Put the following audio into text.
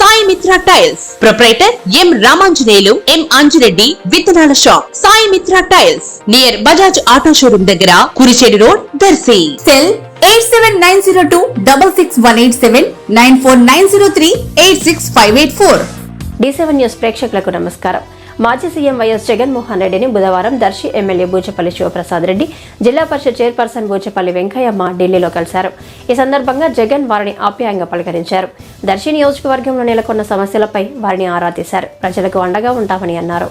Sai Mitra tiles. Proprietor M Ramanjaneyulu M Anjireddy విత్తనాల shop. Sai Mitra tiles. Near Bajaj auto showroom దగ్గర Kurichedu road Darsi. Cell eight seven nine zero two double six one eight seven nine four nine zero three eight six five eight four. D seven news ప్రేక్షకులకు నమస్కారం. మాజీ CM YS Jaganmohan రెడ్డిని బుధవారం Darsi MLA Buchepalli Sivaprasad Reddy జిల్లా పరిషత్ chairperson Buchapalli Venkayamma ఢిల్లీలో కలిశారు. ఈ సందర్భంగా జగన్ వారిని ఆప్యాయంగా పలకరించారు. దర్శి నియోజకవర్గంలో నెలకొన్న సమస్యలపై వారిని ఆరా తీశారు. ప్రజలకు అండగా ఉంటామని అన్నారు.